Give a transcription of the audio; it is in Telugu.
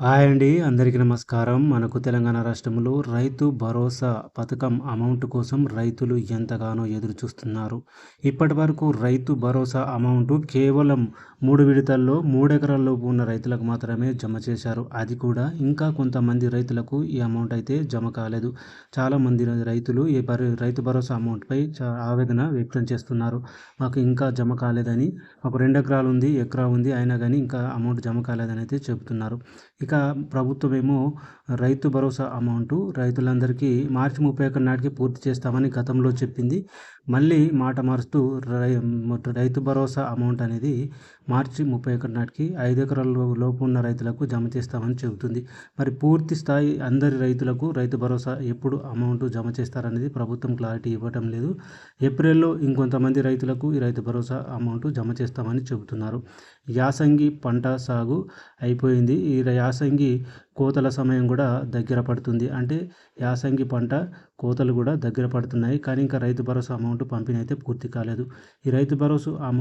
హాయ్ అండి అందరికీ నమస్కారం. మనకు తెలంగాణ రాష్ట్రంలో రైతు భరోసా పథకం అమౌంట్ కోసం రైతులు ఎంతగానో ఎదురు చూస్తున్నారు ఇప్పటి వరకు రైతు భరోసా అమౌంట్ కేవలం మూడు విడతల్లో మూడెకరాల్లోపు ఉన్న రైతులకు మాత్రమే జమ చేశారు. అది కూడా ఇంకా కొంతమంది రైతులకు ఈ అమౌంట్ అయితే జమ కాలేదు. చాలామంది రైతులు ఈ రైతు భరోసా అమౌంట్పై ఆవేదన వ్యక్తం చేస్తున్నారు. మాకు ఇంకా జమ కాలేదని ఒక రెండు ఎకరాలు ఉంది ఎకరా ఉంది అయినా కానీ ఇంకా అమౌంట్ జమ కాలేదని అయితే చెబుతున్నారు ఇక ప్రభుత్వం ఏమో రైతు భరోసా అమౌంట్ రైతులందరికీ మార్చి ముప్పై ఒకటి నాటికి పూర్తి చేస్తామని గతంలో చెప్పింది. మళ్ళీ మాట మారుస్తూ రైతు భరోసా అమౌంట్ అనేది మార్చి ముప్పై ఒకటి నాటికి ఐదు ఎకరాల లోపు ఉన్న రైతులకు జమ చేస్తామని చెబుతుంది. మరి పూర్తి స్థాయి అందరి రైతులకు రైతు భరోసా ఎప్పుడు అమౌంట్ జమ చేస్తారనేది ప్రభుత్వం క్లారిటీ ఇవ్వటం లేదు. ఏప్రిల్లో ఇంకొంతమంది రైతులకు ఈ రైతు భరోసా అమౌంట్ జమ చేస్తామని చెబుతున్నారు. యాసంగి పంట సాగు అయిపోయింది. ఈ యాసంగి కోతల సమయం కూడా దగ్గర పడుతుంది. అంటే యాసంగి పంట కోతలు కూడా దగ్గర పడుతున్నాయి. కానీ ఇంకా రైతు భరోసా అమౌంట్ పంపిణీ అయితే పూర్తి కాలేదు. ఈ రైతు భరోసా అమౌంట్